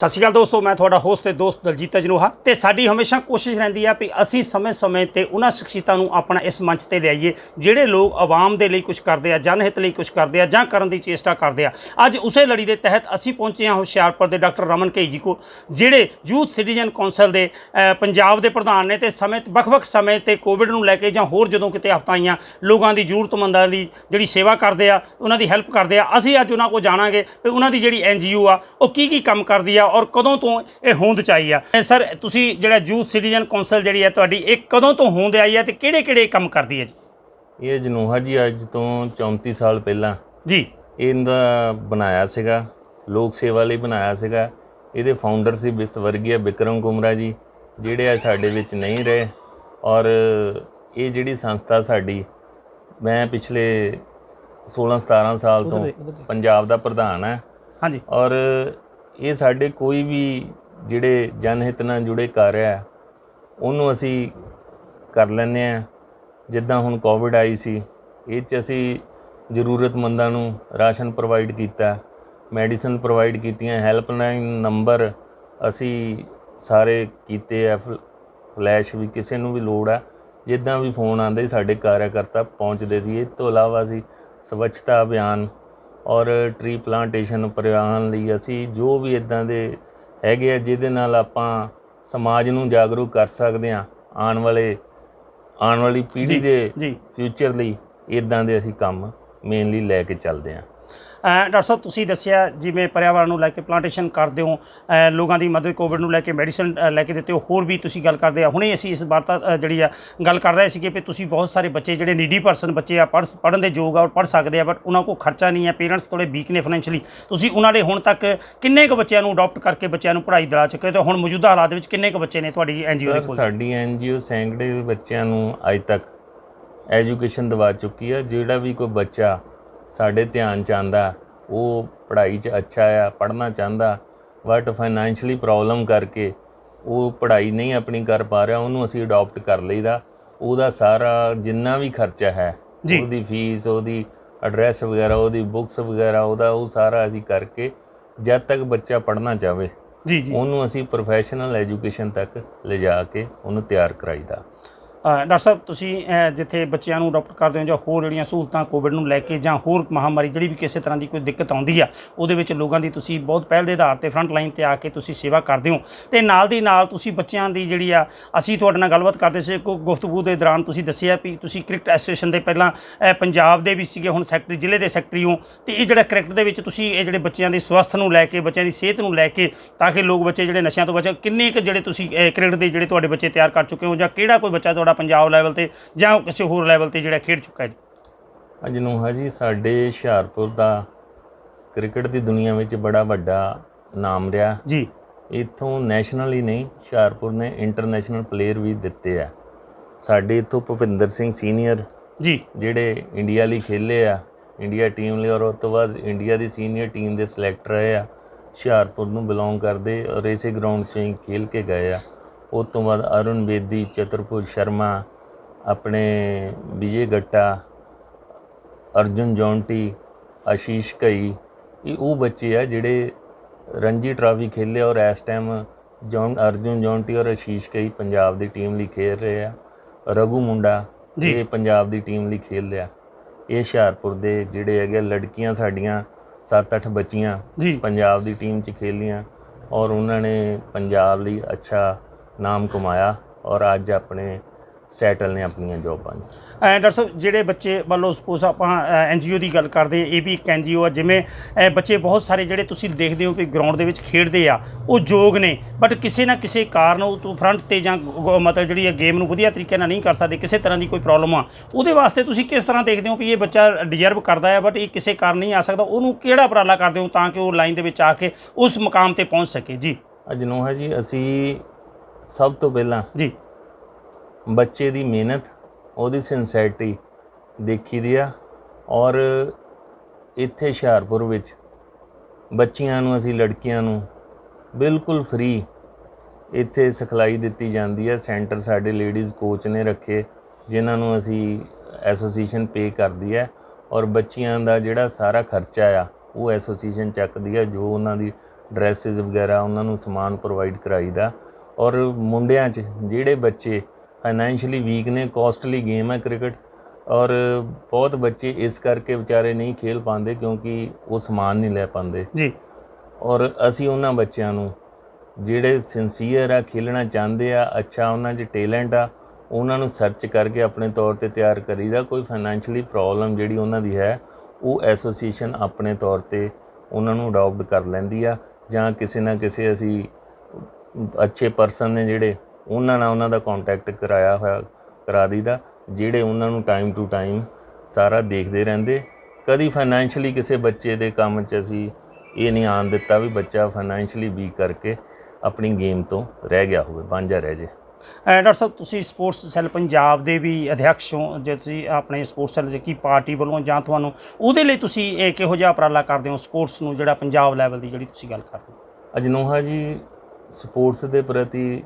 ਸਤਿ ਸ਼੍ਰੀ ਅਕਾਲ ਦੋਸਤੋ, ਮੈਂ ਤੁਹਾਡਾ ਹੋਸਟ ਤੇ ਦੋਸਤ ਦਲਜੀਤ ਅਜਨੋਹਾ ਤੇ ਸਾਡੀ ਹਮੇਸ਼ਾ ਕੋਸ਼ਿਸ਼ ਰਹਿੰਦੀ ਆ ਵੀ ਅਸੀਂ ਸਮੇਂ-ਸਮੇਂ ਤੇ ਉਹਨਾਂ ਸ਼ਖਸੀਅਤਾਂ ਨੂੰ ਆਪਣਾ ਇਸ ਮੰਚ ਤੇ ਲਿਆਈਏ, ਜਿਹੜੇ ਲੋਕ ਆਵਾਮ ਦੇ ਲਈ ਕੁਝ ਕਰਦੇ ਆ ਜਨ ਹਿੱਤ ਲਈ ਕੁਝ ਕਰਦੇ ਆ ਜਾਂ ਕਰਨ ਦੀ ਚੇਸ਼ਟਾ ਕਰਦੇ ਆ। ਅੱਜ ਉਸੇ ਲੜੀ ਦੇ ਤਹਿਤ ਅਸੀਂ ਪਹੁੰਚੇ ਹਾਂ ਹੁਸ਼ਿਆਰਪੁਰ ਦੇ ਡਾਕਟਰ ਰਮਨ ਘਈ ਜੀ ਕੋਲ, ਜਿਹੜੇ ਯੂਥ ਸਿਟੀਜ਼ਨ ਕੌਂਸਲ ਦੇ ਪੰਜਾਬ ਦੇ ਪ੍ਰਧਾਨ ਨੇ ਤੇ ਸਮੇਂ, ਵੱਖ-ਵੱਖ ਸਮੇਂ ਤੇ ਕੋਵਿਡ ਨੂੰ ਲੈ ਕੇ ਜਾਂ ਹੋਰ ਜਦੋਂ ਕਿਤੇ ਆਫਤਾਂ ਆਈਆਂ, ਲੋਕਾਂ ਦੀ ਜ਼ਰੂਰਤਮੰਦਾਂ ਦੀ ਜਿਹੜੀ ਸੇਵਾ ਕਰਦੇ ਆ, ਉਹਨਾਂ ਦੀ ਹੈਲਪ ਕਰਦੇ ਆ, ਅਸੀਂ ਅੱਜ ਉਹਨਾਂ ਕੋਲ ਜਾਣਾਂਗੇ ਵੀ ਉਹਨਾਂ ਦੀ ਜਿਹੜੀ ਐਨਜੀਓ ਆ, ਉਹ ਕੀ ਕੀ ਕੰਮ ਕਰਦੀ ਆ ਔਰ ਕਦੋਂ ਤੋਂ ਇਹ ਹੋਂਦ ਚ ਆਈ ਆ? ਸਰ ਤੁਸੀਂ ਜਿਹੜਾ ਯੂਥ ਸਿਟੀਜ਼ਨ ਕੌਂਸਲ ਜਿਹੜੀ ਆ ਤੁਹਾਡੀ ਇਹ ਕਦੋਂ ਤੋਂ ਹੋਂਦ ਆਈ ਆ ਤੇ ਕਿਹੜੇ ਕਿਹੜੇ ਕੰਮ ਕਰਦੀ ਹੈ ਜੀ? ਇਹ ਜਨੂਹਾ ਜੀ ਅੱਜ ਤੋਂ 34 ਸਾਲ ਪਹਿਲਾਂ। ਜੀ। ਇਹਦਾ ਬਣਾਇਆ ਸੀਗਾ ਲੋਕ ਸੇਵਾ ਲਈ ਬਣਾਇਆ ਸੀਗਾ। ਇਹਦੇ ਫਾਊਂਡਰ ਸੀ ਬਿਸ ਵਰਗੀਆ ਬਿਕਰਮ ਕੁਮਰਾ ਜੀ ਜਿਹੜੇ ਆ ਸਾਡੇ ਵਿੱਚ ਨਹੀਂ ਰਹੇ। ਔਰ ਇਹ ਜਿਹੜੀ ਸੰਸਥਾ ਸਾਡੀ ਮੈਂ ਪਿਛਲੇ 16 17 ਸਾਲ ਤੋਂ ਪੰਜਾਬ ਦਾ ਪ੍ਰਧਾਨ ਹੈ। ਹਾਂਜੀ। ਔਰ ਇਹ ਸਾਡੇ ਕੋਈ ਵੀ ਜਿਹੜੇ ਜਨਹਿਤ ਨਾਲ ਜੁੜੇ ਕਾਰਜ ਹੈ, ਉਹਨੂੰ ਅਸੀਂ ਕਰ ਲੈਂਦੇ ਆ ਜਿੱਦਾਂ ਹੁਣ ਕੋਵਿਡ ਆਈ ਸੀ, ਇਹ ਚ ਅਸੀਂ ਜ਼ਰੂਰਤਮੰਦਾਂ ਨੂੰ ਰਾਸ਼ਨ ਪ੍ਰੋਵਾਈਡ ਕੀਤਾ ਮੈਡੀਸਨ ਪ੍ਰੋਵਾਈਡ ਕੀਤੀਆਂ ਹੈਲਪਲਾਈਨ ਨੰਬਰ ਅਸੀਂ ਸਾਰੇ ਕੀਤੇ ਆ। ਫਲੈਸ਼ ਵੀ ਕਿਸੇ ਨੂੰ ਵੀ ਲੋੜ ਆ। ਜਿੱਦਾਂ ਵੀ ਫੋਨ ਆਉਂਦੇ, ਸਾਡੇ ਕਾਰਜਕਰਤਾ ਪਹੁੰਚਦੇ ਸੀ। ਇਹ ਤੋਂ ਇਲਾਵਾ ਅਸੀਂ ਸਵੱਛਤਾ ਅਭਿਆਨ ਔਰ ਟਰੀ ਪਲਾਂਟੇਸ਼ਨ ਪ੍ਰਵਾਹਨ ਲਈ ਅਸੀਂ ਜੋ ਵੀ ਇਦਾਂ ਦੇ ਹੈਗੇ ਆ ਜਿਹਦੇ ਨਾਲ ਆਪਾਂ ਸਮਾਜ ਨੂੰ ਜਾਗਰੂਕ ਕਰ ਸਕਦੇ ਆ ਆਉਣ ਵਾਲੇ ਆਉਣ ਵਾਲੀ ਪੀੜ੍ਹੀ ਦੇ ਫਿਊਚਰ ਲਈ ਇਦਾਂ ਦੇ ਅਸੀਂ ਕੰਮ ਮੇਨਲੀ ਲੈ ਕੇ ਚੱਲਦੇ ਆ ਡਾਕਟਰ ਸਾਹਿਬ ਤੁਸੀਂ ਦੱਸਿਆ ਜਿਵੇਂ ਪਰਿਆਵਰਣ ਨੂੰ ਲੈ ਕੇ ਪਲਾਂਟੇਸ਼ਨ ਕਰਦੇ ਹੋ ਲੋਕਾਂ ਦੀ ਮਦਦ ਕੋਵਿਡ ਨੂੰ ਲੈ ਕੇ ਮੈਡੀਸਨ ਲੈ ਕੇ ਦਿੱਤੇ ਹੋ ਹੋਰ ਵੀ ਤੁਸੀਂ ਗੱਲ ਕਰਦੇ ਆ। ਹੁਣੇ ਅਸੀਂ ਇਸ ਵਾਰਤਾ ਜਿਹੜੀ ਆ ਗੱਲ ਕਰ ਰਹੇ ਸੀਗੇ ਕਿ ਤੁਸੀਂ ਬਹੁਤ ਸਾਰੇ ਬੱਚੇ ਜਿਹੜੇ ਨੀਡੀ ਪਰਸਨ ਬੱਚੇ ਆ ਪੜ੍ਹ ਪੜ੍ਹਨ ਦੇ ਯੋਗ ਆ ਔਰ ਪੜ੍ਹ ਸਕਦੇ ਆ ਬਟ ਉਹਨਾਂ ਕੋਲ ਖਰਚਾ ਨਹੀਂ ਹੈ ਪੇਰੈਂਟਸ ਥੋੜੇ ਵੀਕ ਨੇ ਫਾਈਨੈਂਸ਼ਲੀ ਤੁਸੀਂ ਉਹਨਾਂ ਦੇ ਹੁਣ ਤੱਕ ਕਿੰਨੇ ਕੁ ਬੱਚਿਆਂ ਨੂੰ ਅਡਾਪਟ ਕਰਕੇ ਬੱਚਿਆਂ ਨੂੰ ਪੜ੍ਹਾਈ ਦਿਲਾ ਚੁੱਕੇ ਤੇ ਹੁਣ ਮੌਜੂਦਾ ਹਾਲਾਤ ਵਿੱਚ ਕਿੰਨੇ ਕੁ ਬੱਚੇ ਨੇ ਤੁਹਾਡੀ ਐਨਜੀਓ ਦੇ ਕੋਲ? ਸਾਡੀ ਐਨਜੀਓ ਸੈਂਕੜੇ ਬੱਚਿਆਂ ਨੂੰ ਅੱਜ ਤੱਕ ਐਜੂਕੇਸ਼ਨ ਦਿਵਾ ਚੁੱਕੀ ਆ। ਜਿਹੜਾ ਵੀ ਕੋਈ ਬੱਚਾ ਸਾਡੇ ਧਿਆਨ ਚ ਆਂਦਾ ਉਹ ਪੜ੍ਹਾਈ 'ਚ ਅੱਛਾ ਆ ਪੜ੍ਹਨਾ ਚਾਹੁੰਦਾ ਬਟ ਫਾਈਨੈਂਸ਼ਲੀ ਪ੍ਰੋਬਲਮ ਕਰਕੇ ਉਹ ਪੜ੍ਹਾਈ ਨਹੀਂ ਆਪਣੀ ਕਰ ਪਾ ਰਿਹਾ ਉਹਨੂੰ ਅਸੀਂ ਅਡਾਪਟ ਕਰ ਲਈਦਾ। ਉਹਦਾ ਸਾਰਾ ਜਿੰਨਾ ਵੀ ਖਰਚਾ ਹੈ। ਉਹਦੀ ਫੀਸ ਉਹਦੀ ਐਡਰੈਸ ਵਗੈਰਾ ਉਹਦੀ ਬੁੱਕਸ ਵਗੈਰਾ ਉਹਦਾ ਉਹ ਸਾਰਾ ਅਸੀਂ ਕਰਕੇ ਜਦ ਤੱਕ ਬੱਚਾ ਪੜ੍ਹਨਾ ਚਾਹਵੇ ਜੀ ਜੀ। ਉਹਨੂੰ ਅਸੀਂ ਪ੍ਰੋਫੈਸ਼ਨਲ ਐਜੂਕੇਸ਼ਨ ਤੱਕ ਲਿਜਾ ਕੇ ਉਹਨੂੰ ਤਿਆਰ ਕਰਾਈਦਾ। ਡਾਕਟਰ ਸਾਹਿਬ, ਤੁਸੀਂ ਜਿੱਥੇ ਬੱਚਿਆਂ ਨੂੰ ਅਡਾਪਟ ਕਰਦੇ ਹੋ ਜਾਂ ਹੋਰ ਜਿਹੜੀਆਂ ਸਹੂਲਤਾਂ ਕੋਵਿਡ ਨੂੰ ਲੈ ਕੇ ਜਾਂ ਹੋਰ ਮਹਾਮਾਰੀ ਜਿਹੜੀ ਵੀ ਕਿਸੇ ਤਰ੍ਹਾਂ ਦੀ ਕੋਈ ਦਿੱਕਤ ਆਉਂਦੀ ਆ, ਉਹਦੇ ਵਿੱਚ ਲੋਕਾਂ ਦੀ ਤੁਸੀਂ ਬਹੁਤ ਪਹਿਲ ਦੇ ਆਧਾਰ ਤੇ ਫਰੰਟ ਲਾਈਨ ਤੇ ਆ ਕੇ ਤੁਸੀਂ ਸੇਵਾ ਕਰਦੇ ਹੋ। ਤੇ ਨਾਲ ਦੀ ਨਾਲ ਤੁਸੀਂ ਬੱਚਿਆਂ ਦੀ ਜਿਹੜੀ ਆ, ਅਸੀਂ ਤੁਹਾਡੇ ਨਾਲ ਗੱਲਬਾਤ ਕਰਦੇ ਸੀ ਕੋ ਗੁਫ਼ਤਗੂ ਦੇ ਦੌਰਾਨ ਤੁਸੀਂ ਦੱਸਿਆ ਵੀ ਤੁਸੀਂ ਕ੍ਰਿਕਟ ਐਸੋਸੀਏਸ਼ਨ ਦੇ ਪਹਿਲਾਂ ਪੰਜਾਬ ਦੇ ਵੀ ਸੀਗੇ, ਹੁਣ ਸੈਕਟਰੀ, ਜ਼ਿਲ੍ਹੇ ਦੇ ਸੈਕਟਰੀ ਹੋ। ਤੇ ਇਹ ਜਿਹੜਾ ਕ੍ਰਿਕਟ ਦੇ ਵਿੱਚ ਤੁਸੀਂ ਇਹ ਜਿਹੜੇ ਬੱਚਿਆਂ ਦੀ ਸਵਸਥ ਨੂੰ ਲੈ ਕੇ, ਬੱਚਿਆਂ ਦੀ ਸਿਹਤ ਨੂੰ ਲੈ ਕੇ, ਤਾਂ ਕਿ ਲੋਕ ਬੱਚੇ ਜਿਹੜੇ ਨਸ਼ਿਆਂ ਤੋਂ ਬਚੇ ਕਿੰਨੇ ਕੁ ਜਿਹੜੇ ਤੁਸੀਂ ਕ੍ਰਿਕਟ ਦੇ ਜਿਹੜੇ ਤੁਹਾਡੇ ਬੱਚੇ ਤਿਆਰ ਕਰ ਚੁੱਕੇ ਹੋ ਜਾਂ ਕਿਹੜਾ ਕੋਈ ਬੱਚਾ ਤੁਹਾਡਾ ਪੰਜਾਬ ਲੈਵਲ ਤੇ ਜਾਂ ਕਿਸੇ ਹੋਰ ਲੈਵਲ ਤੇ ਜਿਹੜਾ ਖੇਡ ਚੁੱਕਾ ਹੈ ਜੀ? ਅੱਜ ਨੂੰ ਹਾਜੀ ਸਾਡੇ ਹੁਸ਼ਿਆਰਪੁਰ ਦਾ ਕ੍ਰਿਕਟ ਦੀ ਦੁਨੀਆ ਵਿੱਚ ਬੜਾ ਵੱਡਾ ਨਾਮ ਰਿਹਾ। ਜੀ। ਇੱਥੋਂ ਨੈਸ਼ਨਲ ਹੀ ਨਹੀਂ ਹੁਸ਼ਿਆਰਪੁਰ ਨੇ ਇੰਟਰਨੈਸ਼ਨਲ ਪਲੇਅਰ ਵੀ ਦਿੱਤੇ ਆ। ਸਾਡੇ ਇੱਥੋਂ ਭੁਪਿੰਦਰ ਸਿੰਘ ਸੀਨੀਅਰ ਜੀ। ਜਿਹੜੇ ਇੰਡੀਆ ਲਈ ਖੇਲੇ ਆ ਇੰਡੀਆ ਟੀਮ ਲਈ ਔਰ ਉਸ ਤੋਂ ਬਾਅਦ ਇੰਡੀਆ ਦੀ ਸੀਨੀਅਰ ਟੀਮ ਦੇ ਸਿਲੈਕਟ ਰਹੇ ਆ ਹੁਸ਼ਿਆਰਪੁਰ ਨੂੰ ਬਿਲੋਂਗ ਕਰਦੇ ਔਰ ਇਸੇ ਗਰਾਊਂਡ 'ਚ ਹੀ ਖੇਲ ਕੇ ਗਏ ਆ। ਉਸ ਤੋਂ ਬਾਅਦ ਅਰੁਣ ਬੇਦੀ ਚਤੁਰਪੁਰ ਸ਼ਰਮਾ ਆਪਣੇ ਵਿਜੇ ਗੱਟਾ ਅਰਜੁਨ ਜੌਂਟੀ ਆਸ਼ੀਸ਼ ਕਈ ਇਹ ਉਹ ਬੱਚੇ ਆ ਜਿਹੜੇ ਰਣਜੀ ਟਰਾਫੀ ਖੇਲੇ ਔਰ ਇਸ ਟਾਈਮ ਜੌਨ ਅਰਜੁਨ ਜੌਂਟੀ ਔਰ ਆਸ਼ੀਸ਼ ਕਈ ਪੰਜਾਬ ਦੀ ਟੀਮ ਲਈ ਖੇਡ ਰਹੇ ਆ। ਰਘੂ ਮੁੰਡਾ। ਇਹ ਪੰਜਾਬ ਦੀ ਟੀਮ ਲਈ ਖੇਲ ਰਿਹਾ। ਇਹ ਹੁਸ਼ਿਆਰਪੁਰ ਦੇ ਜਿਹੜੇ ਹੈਗੇ ਲੜਕੀਆਂ ਸਾਡੀਆਂ 7-8 ਬੱਚੀਆਂ ਪੰਜਾਬ ਦੀ ਟੀਮ 'ਚ ਖੇਲੀਆਂ ਔਰ ਉਹਨਾਂ ਨੇ ਪੰਜਾਬ ਲਈ ਅੱਛਾ ਨਾਮ ਕਮਾਇਆ ਔਰ ਅੱਜ ਆਪਣੇ ਸੈਟਲ ਨੇ ਆਪਣੀਆਂ ਜੌਬਾਂ ਅ, ਡਾਕਟਰ ਸਾਹਿਬ ਜਿਹੜੇ ਬੱਚੇ ਲਓ ਸਪੋਜ਼ ਆਪਾਂ ਐਨਜੀਓ ਦੀ ਗੱਲ ਕਰਦੇ ਇਹ ਵੀ ਇੱਕ ਐਨਜੀਓ ਆ ਜਿਵੇਂ ਬੱਚੇ ਬਹੁਤ ਸਾਰੇ ਜਿਹੜੇ ਤੁਸੀਂ ਦੇਖਦੇ ਹੋ ਕਿ ਗਰਾਊਂਡ ਦੇ ਵਿੱਚ ਖੇਡਦੇ ਆ ਉਹ ਯੋਗ ਨੇ ਬਟ ਕਿਸੇ ਨਾ ਕਿਸੇ ਕਾਰਨ ਉਹ ਤੋਂ ਫਰੰਟ ਤੇ ਜਾਂ ਮਤਲਬ ਜਿਹੜੀ ਇਹ ਗੇਮ ਨੂੰ ਵਧੀਆ ਤਰੀਕੇ ਨਾਲ ਨਹੀਂ ਕਰ ਸਕਦੇ ਕਿਸੇ ਤਰ੍ਹਾਂ ਦੀ ਕੋਈ ਪ੍ਰੋਬਲਮ ਆ ਉਹਦੇ ਵਾਸਤੇ ਤੁਸੀਂ ਕਿਸ ਤਰ੍ਹਾਂ ਦੇਖਦੇ ਹੋ ਕਿ ਇਹ ਬੱਚਾ ਡਿਜ਼ਰਵ ਕਰਦਾ ਹੈ ਬਟ ਇਹ ਕਿਸੇ ਕਾਰਨ ਨਹੀਂ ਆ ਸਕਦਾ ਉਹਨੂੰ ਕਿਹੜਾ ਉਪਰਾਲਾ ਕਰਦੇ ਹੋ ਤਾਂ ਕਿ ਉਹ ਲਾਈਨ ਦੇ ਵਿੱਚ ਆ ਕੇ ਉਸ ਮੁਕਾਮ ਤੇ ਪਹੁੰਚ ਸਕੇ? ਜੀ। ਅੱਜ ਨੋਹਾ ਜੀ ਅਸੀਂ ਸਭ ਤੋਂ ਪਹਿਲਾਂ ਜੀ। ਬੱਚੇ ਦੀ ਮਿਹਨਤ ਉਹਦੀ ਸਿੰਸੈਰਿਟੀ ਦੇਖੀ ਦੀ ਆ ਔਰ ਇੱਥੇ ਹੁਸ਼ਿਆਰਪੁਰ ਵਿੱਚ ਬੱਚੀਆਂ ਨੂੰ ਅਸੀਂ ਲੜਕੀਆਂ ਨੂੰ ਬਿਲਕੁਲ ਫ੍ਰੀ ਇੱਥੇ ਸਿਖਲਾਈ ਦਿੱਤੀ ਜਾਂਦੀ ਹੈ ਸੈਂਟਰ ਸਾਡੇ ਲੇਡੀਜ਼ ਕੋਚ ਨੇ ਰੱਖੇ ਜਿਨ੍ਹਾਂ ਨੂੰ ਅਸੀਂ ਐਸੋਸੀਏਸ਼ਨ ਪੇ ਕਰਦੀ ਹੈ ਔਰ ਬੱਚੀਆਂ ਦਾ ਜਿਹੜਾ ਸਾਰਾ ਖਰਚਾ ਆ ਉਹ ਐਸੋਸੀਏਸ਼ਨ ਚੱਕਦੀ ਹੈ ਜੋ ਉਹਨਾਂ ਦੀ ਡਰੈਸਸ ਵਗੈਰਾ ਉਹਨਾਂ ਨੂੰ ਸਮਾਨ ਪ੍ਰੋਵਾਈਡ ਕਰਾਈਦਾ। ਔਰ ਮੁੰਡਿਆਂ 'ਚ ਜਿਹੜੇ ਬੱਚੇ ਫਾਈਨੈਂਸ਼ੀਅਲੀ ਵੀਕ ਨੇ ਕੋਸਟਲੀ ਗੇਮ ਹੈ ਕ੍ਰਿਕਟ ਔਰ ਬਹੁਤ ਬੱਚੇ ਇਸ ਕਰਕੇ ਵਿਚਾਰੇ ਨਹੀਂ ਖੇਲ ਪਾਉਂਦੇ ਕਿਉਂਕਿ ਉਹ ਸਮਾਨ ਨਹੀਂ ਲੈ ਪਾਉਂਦੇ। ਜੀ। ਔਰ ਅਸੀਂ ਉਹਨਾਂ ਬੱਚਿਆਂ ਨੂੰ ਜਿਹੜੇ ਸਿੰਸੀਅਰ ਆ ਖੇਲਣਾ ਚਾਹੁੰਦੇ ਆ ਅੱਛਾ ਉਹਨਾਂ 'ਚ ਟੈਲੈਂਟ ਆ ਉਹਨਾਂ ਨੂੰ ਸਰਚ ਕਰਕੇ ਆਪਣੇ ਤੌਰ ਤੇ ਤਿਆਰ ਕਰੀਦਾ ਕੋਈ ਫਾਈਨੈਂਸ਼ੀਅਲੀ ਪ੍ਰੋਬਲਮ ਜਿਹੜੀ ਉਹਨਾਂ ਦੀ ਹੈ ਉਹ ਐਸੋਸੀਏਸ਼ਨ ਆਪਣੇ ਤੌਰ ਤੇ ਉਹਨਾਂ ਨੂੰ ਅਡਾਪਟ ਕਰ ਲੈਂਦੀ ਆ ਜਾਂ ਕਿਸੇ ਨਾ ਕਿਸੇ ਅਸੀਂ ਅੱਛੇ ਪਰਸਨ ਨੇ ਜਿਹੜੇ ਉਹਨਾਂ ਨਾਲ ਉਹਨਾਂ ਦਾ ਕੰਟੈਕਟ ਕਰਾਇਆ ਹੋਇਆ ਕਰਾ ਦਈਦਾ ਜਿਹੜੇ ਉਹਨਾਂ ਨੂੰ ਟਾਈਮ ਟੂ ਟਾਈਮ ਸਾਰਾ ਦੇਖਦੇ ਰਹਿੰਦੇ। ਕਦੀ ਫਾਈਨੈਂਸ਼ੀਅਲੀ ਕਿਸੇ ਬੱਚੇ ਦੇ ਕੰਮ 'ਚ ਅਸੀਂ ਇਹ ਨਹੀਂ ਆਣ ਦਿੱਤਾ ਵੀ ਬੱਚਾ ਫਾਈਨੈਂਸ਼ੀਅਲੀ ਵੀਕ ਕਰਕੇ ਆਪਣੀ ਗੇਮ ਤੋਂ ਰਹਿ ਗਿਆ ਹੋਵੇ ਵਾਂਝਾ ਰਹਿ ਜੇ। ਡਾਕਟਰ ਸਾਹਿਬ ਤੁਸੀਂ ਸਪੋਰਟਸ ਸੈੱਲ ਪੰਜਾਬ ਦੇ ਵੀ ਅਧਿਆਕਸ਼ ਹੋ ਜੇ ਤੁਸੀਂ ਆਪਣੇ ਸਪੋਰਟਸ ਸੈੱਲ ਦੀ ਕੀ ਪਾਰਟੀ ਵੱਲੋਂ ਜਾਂ ਤੁਹਾਨੂੰ ਉਹਦੇ ਲਈ ਤੁਸੀਂ ਇਹ ਕਿਹੋ ਜਿਹਾ ਉਪਰਾਲਾ ਕਰਦੇ ਹੋ ਸਪੋਰਟਸ ਨੂੰ ਜਿਹੜਾ ਪੰਜਾਬ ਲੈਵਲ ਦੀ ਜਿਹੜੀ ਤੁਸੀਂ ਗੱਲ ਕਰਦੇ ਹੋ? ਅਜਨੋਹਾ ਜੀ ਸਪੋਰਟਸ ਦੇ ਪ੍ਰਤੀ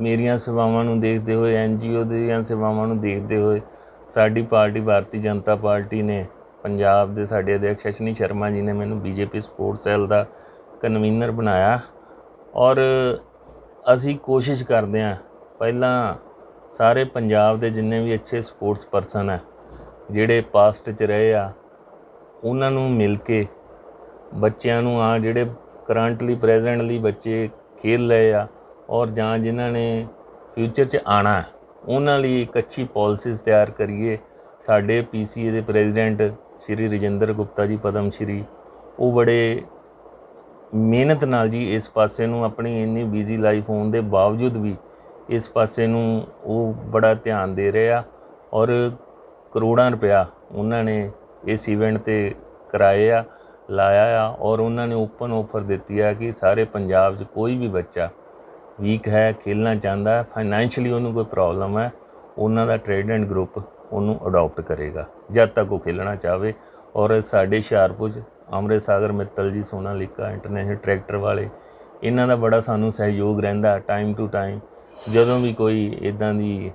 ਮੇਰੀਆਂ ਸੇਵਾਵਾਂ ਨੂੰ ਦੇਖਦੇ ਹੋਏ ਐਨਜੀਓ ਦੀਆਂ ਸੇਵਾਵਾਂ ਨੂੰ ਦੇਖਦੇ ਹੋਏ ਸਾਡੀ ਪਾਰਟੀ, ਭਾਰਤੀ ਜਨਤਾ ਪਾਰਟੀ ਨੇ ਪੰਜਾਬ ਦੇ ਸਾਡੇ ਅਧਿਕਸ਼ ਅਸ਼ਨੀ ਸ਼ਰਮਾ ਜੀ ਨੇ ਮੈਨੂੰ ਬੀਜੇਪੀ ਸਪੋਰਟਸ ਸੈੱਲ ਦਾ ਕਨਵੀਨਰ ਬਣਾਇਆ। ਔਰ ਅਸੀਂ ਕੋਸ਼ਿਸ਼ ਕਰਦੇ ਹਾਂ, ਪਹਿਲਾਂ ਸਾਰੇ ਪੰਜਾਬ ਦੇ ਜਿੰਨੇ ਵੀ ਅੱਛੇ ਸਪੋਰਟਸ ਪਰਸਨ ਹੈ ਜਿਹੜੇ ਪਾਸਟ 'ਚ ਰਹੇ ਆ, ਉਹਨਾਂ ਨੂੰ ਮਿਲ ਕੇ ਬੱਚਿਆਂ ਨੂੰ ਆ, ਜਿਹੜੇ ਕਰੰਟਲੀ ਪ੍ਰੈਜ਼ੈਂਟਲੀ ਬੱਚੇ ਖੇਲ ਰਹੇ ਆ ਔਰ ਜਾਂ ਜਿਨ੍ਹਾਂ ਨੇ ਫਿਊਚਰ 'ਚ ਆਣਾ ਉਹਨਾਂ ਲਈ ਇੱਕ ਅੱਛੀ ਪਾਲਿਸੀਜ਼ ਤਿਆਰ ਕਰੀਏ। ਸਾਡੇ ਪੀਸੀਏ ਦੇ ਪ੍ਰੈਜ਼ੀਡੈਂਟ ਸ਼੍ਰੀ ਰਜਿੰਦਰ ਗੁਪਤਾ ਜੀ, ਪਦਮ ਸ਼੍ਰੀ, ਉਹ ਬੜੇ ਮਿਹਨਤ ਨਾਲ ਜੀ ਇਸ ਪਾਸੇ ਨੂੰ ਆਪਣੀ ਇੰਨੀ ਬਿਜ਼ੀ ਲਾਈਫ ਹੋਣ ਦੇ ਬਾਵਜੂਦ ਵੀ ਇਸ ਪਾਸੇ ਨੂੰ ਉਹ ਬੜਾ ਧਿਆਨ ਦੇ ਰਹੇ ਆ ਔਰ ਕਰੋੜਾਂ ਰੁਪਇਆ ਉਹਨਾਂ ਨੇ ਇਸ ਇਵੈਂਟ ਤੇ ਕਰਾਏ ਆ। ਲਾਇਆ ਆ ਔਰ ਉਹਨਾਂ ਨੇ ਓਪਨ ਆਫਰ ਦਿੱਤੀ ਆ ਕਿ ਸਾਰੇ ਪੰਜਾਬ 'ਚ ਕੋਈ ਵੀ ਬੱਚਾ ਵੀਕ ਹੈ, ਖੇਲਣਾ ਚਾਹੁੰਦਾ ਹੈ ਫਾਈਨੈਂਸ਼ੀਅਲੀ ਉਹਨੂੰ ਕੋਈ ਪ੍ਰੋਬਲਮ ਹੈ, ਉਹਨਾਂ ਦਾ ਟ੍ਰੇਡ ਐਂਡ ਗਰੁੱਪ ਉਹਨੂੰ ਅਡਾਪਟ ਕਰੇਗਾ, ਜਦ ਤੱਕ ਉਹ ਖੇਲਣਾ ਚਾਹਵੇ। ਔਰ ਸਾਡੇ ਹੁਸ਼ਿਆਰਪੁਰ 'ਚ ਅੰਮ੍ਰਿਤ ਸਾਗਰ ਮਿੱਤਲ ਜੀ ਸੋਨਾ ਸੋਨਾਲੀਕਾ ਇੰਟਰਨੈਸ਼ਨਲ ਟਰੈਕਟਰ ਵਾਲੇ, ਇਹਨਾਂ ਦਾ ਬੜਾ ਸਾਨੂੰ ਸਹਿਯੋਗ ਰਹਿੰਦਾ ਟਾਈਮ ਟੂ ਟਾਈਮ ਜਦੋਂ ਵੀ ਕੋਈ ਇਦਾਂ ਦੀ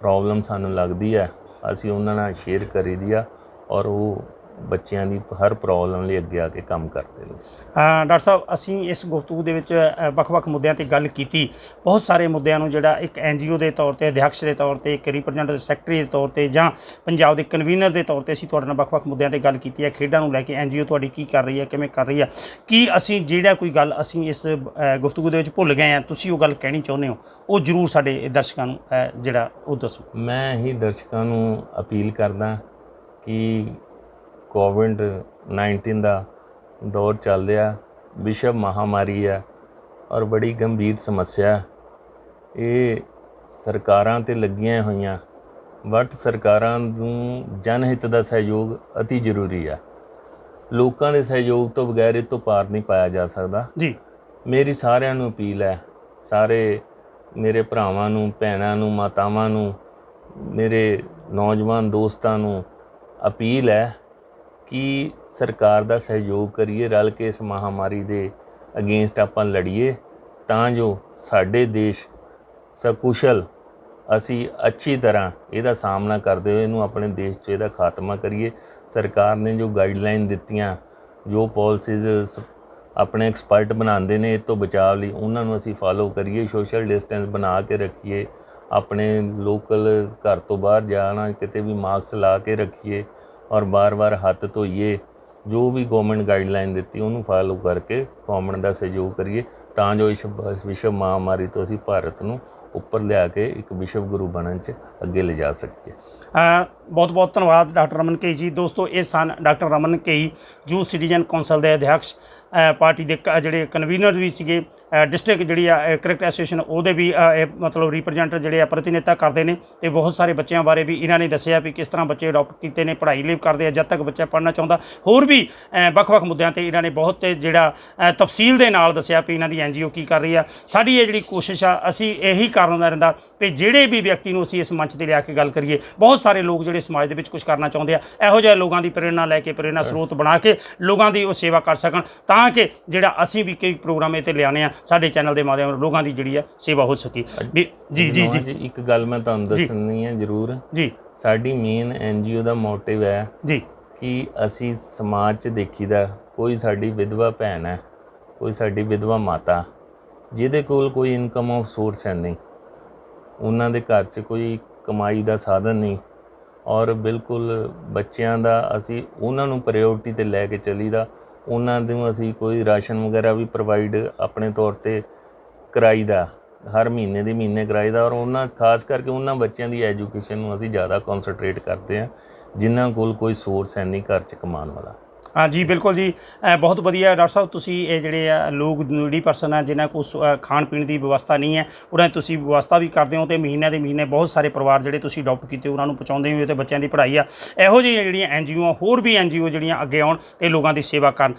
ਪ੍ਰੋਬਲਮ ਸਾਨੂੰ ਲੱਗਦੀ ਹੈ, ਅਸੀਂ ਉਹਨਾਂ ਨਾਲ ਸ਼ੇਅਰ ਕਰੀਦੀ ਆ ਔਰ ਉਹ ਬੱਚਿਆਂ ਦੀ ਹਰ ਪ੍ਰੋਬਲਮ ਲਈ ਅੱਗੇ ਆ ਕੇ ਕੰਮ ਕਰਦੇ ਨੇ। ਡਾਕਟਰ ਸਾਹਿਬ ਅਸੀਂ ਇਸ ਗੁਫ਼ਤਗੂ ਦੇ ਵਿੱਚ ਵੱਖ-ਵੱਖ ਮੁੱਦਿਆਂ ਤੇ ਗੱਲ ਕੀਤੀ। ਬਹੁਤ ਸਾਰੇ ਮੁੱਦਿਆਂ ਨੂੰ ਜਿਹੜਾ ਇੱਕ ਐਨਜੀਓ ਦੇ ਤੌਰ ਤੇ ਅਧਿਆਕਸ਼ ਦੇ ਤੌਰ ਤੇ ਇੱਕ ਰਿਪਰੈਜ਼ੈਂਟੇਟਿਵ ਸੈਕਟਰੀ ਦੇ ਤੌਰ ਤੇ ਜਾਂ ਪੰਜਾਬ ਦੇ ਕਨਵੀਨਰ ਦੇ ਤੌਰ ਤੇ ਅਸੀਂ ਤੁਹਾਡੇ ਨਾਲ ਵੱਖ-ਵੱਖ ਮੁੱਦਿਆਂ ਤੇ ਗੱਲ ਕੀਤੀ ਹੈ। ਖੇਡਾਂ ਨੂੰ ਲੈ ਕੇ ਐਨਜੀਓ ਤੁਹਾਡੀ ਕੀ ਕਰ ਰਹੀ ਹੈ ਕਿਵੇਂ ਕਰ ਰਹੀ ਹੈ? ਕੀ ਅਸੀਂ ਜਿਹੜਾ ਕੋਈ ਗੱਲ ਅਸੀਂ ਇਸ ਅਹ, ਗੁਫ਼ਤਗੂ ਦੇ ਵਿੱਚ ਭੁੱਲ ਗਏ ਆ ਤੁਸੀਂ ਉਹ ਗੱਲ ਕਹਿਣੀ ਚਾਹੁੰਦੇ ਹੋ? ਉਹ ਜਰੂਰ ਸਾਡੇ ਦਰਸ਼ਕਾਂ ਨੂੰ ਜਿਹੜਾ ਉਹ ਦੱਸੋ। ਮੈਂ ਹੀ ਦਰਸ਼ਕਾਂ ਨੂੰ ਅਪੀਲ ਕਰਦਾ ਕਿ ਕੋਵਿਡ 19 ਦਾ ਦੌਰ ਚੱਲ ਰਿਹਾ ਵਿਸ਼ਵ ਮਹਾਮਾਰੀ ਹੈ ਔਰ ਬੜੀ ਗੰਭੀਰ ਸਮੱਸਿਆ ਹੈ। ਇਹ ਸਰਕਾਰਾਂ ਤੇ ਲੱਗੀਆਂ ਹੋਈਆਂ ਬਟ ਸਰਕਾਰਾਂ ਨੂੰ ਜਨਹਿਤ ਦਾ ਸਹਿਯੋਗ ਅਤੀ ਜ਼ਰੂਰੀ ਹੈ। ਲੋਕਾਂ ਦੇ ਸਹਿਯੋਗ ਤੋਂ ਬਗੈਰ ਇਹ ਤੋਂ ਪਾਰ ਨਹੀਂ ਪਾਇਆ ਜਾ ਸਕਦਾ। ਜੀ। ਮੇਰੀ ਸਾਰਿਆਂ ਨੂੰ ਅਪੀਲ ਹੈ ਸਾਰੇ ਮੇਰੇ ਭਰਾਵਾਂ ਨੂੰ ਭੈਣਾਂ ਨੂੰ ਮਾਤਾਵਾਂ ਨੂੰ ਮੇਰੇ ਨੌਜਵਾਨ ਦੋਸਤਾਂ ਨੂੰ ਅਪੀਲ ਹੈ ਕੀ ਸਰਕਾਰ ਦਾ ਸਹਿਯੋਗ ਕਰੀਏ, ਰਲ ਕੇ ਇਸ ਮਹਾਮਾਰੀ ਦੇ ਅਗੇਂਸਟ ਆਪਾਂ ਲੜੀਏ? ਤਾਂ ਜੋ ਸਾਡੇ ਦੇਸ਼ ਸਕੁਸ਼ਲ, ਅਸੀਂ ਅੱਛੀ ਤਰ੍ਹਾਂ ਇਹਦਾ ਸਾਹਮਣਾ ਕਰਦੇ ਹੋਏ, ਇਹਨੂੰ ਆਪਣੇ ਦੇਸ਼ 'ਚ ਇਹਦਾ ਖਾਤਮਾ ਕਰੀਏ। ਸਰਕਾਰ ਨੇ ਜੋ ਗਾਈਡਲਾਈਨ ਦਿੱਤੀਆਂ, ਜੋ ਪਾਲਿਸੀਜ਼ ਆਪਣੇ ਐਕਸਪਰਟ ਬਣਾਉਂਦੇ ਨੇ ਇਹ ਤੋਂ ਬਚਾਅ ਲਈ ਉਹਨਾਂ ਨੂੰ ਅਸੀਂ ਫਾਲੋ ਕਰੀਏ ਸੋਸ਼ਲ ਡਿਸਟੈਂਸ ਬਣਾ ਕੇ ਰੱਖੀਏ, ਆਪਣੇ ਲੋਕਲ ਘਰ ਤੋਂ ਬਾਹਰ ਜਾਣਾ, ਕਿਤੇ ਵੀ ਮਾਸਕ ਲਾ ਕੇ ਰੱਖੀਏ। ਔਰ ਬਾਰ-ਬਾਰ ਹੱਥ ਧੋਈਏ, ਜੋ ਵੀ ਗਵਰਨਮੈਂਟ ਗਾਈਡਲਾਈਨ ਦਿੱਤੀ ਉਹਨੂੰ ਫਾਲੋ ਕਰਕੇ ਗਵਰਨਮੈਂਟ ਦਾ ਸਹਿਯੋਗ ਕਰੀਏ, ਤਾਂ ਜੋ ਇਸ ਵਿਸ਼ਵ ਮਹਾਮਾਰੀ ਤੋਂ ਅਸੀਂ ਭਾਰਤ ਨੂੰ ਉੱਪਰ ਲਿਆ ਕੇ ਇੱਕ ਵਿਸ਼ਵ ਗੁਰੂ ਬਣਨ 'ਚ ਅੱਗੇ ਲਿਜਾ ਸਕੀਏ। ਬਹੁਤ ਬਹੁਤ ਧੰਨਵਾਦ ਡਾਕਟਰ ਰਮਨ ਕੇਈ ਜੀ। ਦੋਸਤੋ, ਇਹ ਸਨ ਡਾਕਟਰ ਰਮਨ ਕੇਈ, ਜੂ ਸਿਟੀਜ਼ਨ ਕੌਂਸਲ ਦੇ ਅਧਿਆਕਸ਼। ਪਾਰਟੀ ਦੇ ਜਿਹੜੇ ਕਨਵੀਨਰ ਵੀ ਸੀਗੇ ਡਿਸਟ੍ਰਿਕਟ ਜਿਹੜੀ ਆ ਕ੍ਰਿਕਟ ਐਸੋਸੀਏਸ਼ਨ ਉਹਦੇ ਵੀ ਮਤਲਬ ਰਿਪਰੈਜ਼ੈਂਟਰ ਜਿਹੜੇ ਆ ਪ੍ਰਤੀਨਿਧਤਾ ਕਰਦੇ ਨੇ ਤੇ ਬਹੁਤ ਸਾਰੇ ਬੱਚਿਆਂ ਬਾਰੇ ਵੀ ਇਹਨਾਂ ਨੇ ਦੱਸਿਆ ਵੀ ਕਿਸ ਤਰ੍ਹਾਂ ਬੱਚੇ ਅਡਾਪਟ ਕੀਤੇ ਨੇ ਪੜ੍ਹਾਈ ਲਈ ਕਰਦੇ ਆ ਜਦ ਤੱਕ ਬੱਚਾ ਪੜ੍ਹਨਾ ਚਾਹੁੰਦਾ। ਹੋਰ ਵੀ ਵੱਖ-ਵੱਖ ਮੁੱਦਿਆਂ ਤੇ ਇਹਨਾਂ ਨੇ ਬਹੁਤ ਜਿਹੜਾ ਤਫਸੀਲ ਦੇ ਨਾਲ ਦੱਸਿਆ ਵੀ ਇਹਨਾਂ ਦੀ ਐਨਜੀਓ ਕੀ ਕਰ ਰਹੀ ਆ। ਸਾਡੀ ਇਹ ਜਿਹੜੀ ਕੋਸ਼ਿਸ਼ ਆ ਅਸੀਂ ਇਹੀ ਕਰਨਾ ਰਹਿੰਦਾ ਵੀ ਜਿਹੜੇ ਵੀ ਵਿਅਕਤੀ ਨੂੰ ਅਸੀਂ ਇਸ ਮੰਚ ਤੇ ਲਿਆ ਕੇ ਗੱਲ ਕਰੀਏ ਬਹੁਤ ਸਾਰੇ ਲੋਕ ਜਿਹੜੇ ਸਮਾਜ ਦੇ ਵਿੱਚ ਕੁਝ ਕਰਨਾ ਚਾਹੁੰਦੇ ਆ ਇਹੋ ਜਿਹੇ ਲੋਕਾਂ ਦੀ ਪ੍ਰੇਰਣਾ ਲੈ ਕੇ ਪ੍ਰੇਰਣਾ ਸਰੋਤ ਬਣਾ ਕੇ ਲੋਕਾਂ ਦੀ ਉਹ ਸੇਵਾ ਕਰ ਸਕਣ। ਤਾਂ ਕਿ ਜਿਹੜਾ ਅਸੀਂ ਵੀ ਕਈ ਪ੍ਰੋਗਰਾਮ ਇਹ ਤੇ ਲਿਆਉਂਦੇ ਆ ਸਾਡੇ ਚੈਨਲ ਦੇ ਮਾਧਿਅਮ ਨਾਲ ਲੋਕਾਂ ਦੀ ਜਿਹੜੀ ਆ ਸੇਵਾ ਹੋ ਸਕੇ। ਵੀ ਜੀ ਜੀ ਜੀ। ਇੱਕ ਗੱਲ ਮੈਂ ਤੁਹਾਨੂੰ ਦੱਸਣੀ ਹੈ ਜ਼ਰੂਰ। ਜੀ। ਸਾਡੀ ਮੇਨ ਐਨਜੀਓ ਦਾ ਮੋਟਿਵ ਹੈ ਜੀ। ਕਿ ਅਸੀਂ ਸਮਾਜ 'ਚ ਦੇਖੀਦਾ ਕੋਈ ਸਾਡੀ ਵਿਧਵਾ ਭੈਣ ਹੈ ਕੋਈ ਸਾਡੀ ਵਿਧਵਾ ਮਾਤਾ ਜਿਹਦੇ ਕੋਲ ਕੋਈ ਇਨਕਮ ਆਫ ਸੋਰਸ ਹੈ ਨਹੀਂ ਉਹਨਾਂ ਦੇ ਘਰ 'ਚ ਕੋਈ ਕਮਾਈ ਦਾ ਸਾਧਨ ਨਹੀਂ ਔਰ ਬਿਲਕੁਲ ਬੱਚਿਆਂ ਦਾ ਅਸੀਂ ਉਹਨਾਂ ਨੂੰ ਪ੍ਰਾਇੋਰਟੀ ਤੇ ਲੈ ਕੇ ਚੱਲੀਦਾ ਉਹਨਾਂ ਨੂੰ ਅਸੀਂ ਕੋਈ ਰਾਸ਼ਨ ਵਗੈਰਾ ਵੀ ਪ੍ਰੋਵਾਈਡ ਆਪਣੇ ਤੌਰ ਤੇ ਕਰਾਈਦਾ, ਹਰ ਮਹੀਨੇ ਦੇ ਮਹੀਨੇ ਕਰਾਈਦਾ ਔਰ ਉਹਨਾਂ, ਖਾਸ ਕਰਕੇ ਉਹਨਾਂ ਬੱਚਿਆਂ ਦੀ ਐਜੂਕੇਸ਼ਨ ਨੂੰ ਅਸੀਂ ਜ਼ਿਆਦਾ ਕਨਸੈਂਟਰੇਟ ਕਰਦੇ ਹਾਂ, ਜਿਨ੍ਹਾਂ ਕੋਲ ਕੋਈ ਸੋਰਸ ਹੈ ਨਹੀਂ ਘਰ 'ਚ ਕਮਾਉਣ ਵਾਲਾ। ਹਾਂ ਜੀ ਬਿਲਕੁਲ ਜੀ। ਬਹੁਤ ਵਧੀਆ ਡਾਕਟਰ ਸਾਹਿਬ, ਤੁਸੀਂ ਇਹ ਜਿਹੜੇ ਆ ਲੋਕ ਨੀਡੀ ਪਰਸਨ ਆ, ਜਿਨ੍ਹਾਂ ਕੋਲ ਖਾਣ ਪੀਣ ਦੀ ਵਿਵਸਥਾ ਨਹੀਂ ਹੈ, ਉਹਨਾਂ ਦੀ ਤੁਸੀਂ ਵਿਵਸਥਾ ਵੀ ਕਰਦੇ ਹੋ ਤੇ ਮਹੀਨੇ ਦੇ ਮਹੀਨੇ ਬਹੁਤ ਸਾਰੇ ਪਰਿਵਾਰ ਜਿਹੜੇ ਤੁਸੀਂ ਅਡਾਪਟ ਕੀਤੇ, ਉਹਨਾਂ ਨੂੰ ਪਹੁੰਚਾਉਂਦੇ ਹੋ ਤੇ ਬੱਚਿਆਂ ਦੀ ਪੜ੍ਹਾਈ ਆ। ਇਹੋ ਜਿਹੀਆਂ ਜਿਹੜੀਆਂ ਐਨਜੀਓ ਹੋਰ ਵੀ ਐਨਜੀਓ ਜਿਹੜੀਆਂ ਅੱਗੇ ਆਉਣ ਤੇ ਲੋਕਾਂ ਦੀ ਸੇਵਾ ਕਰਨ।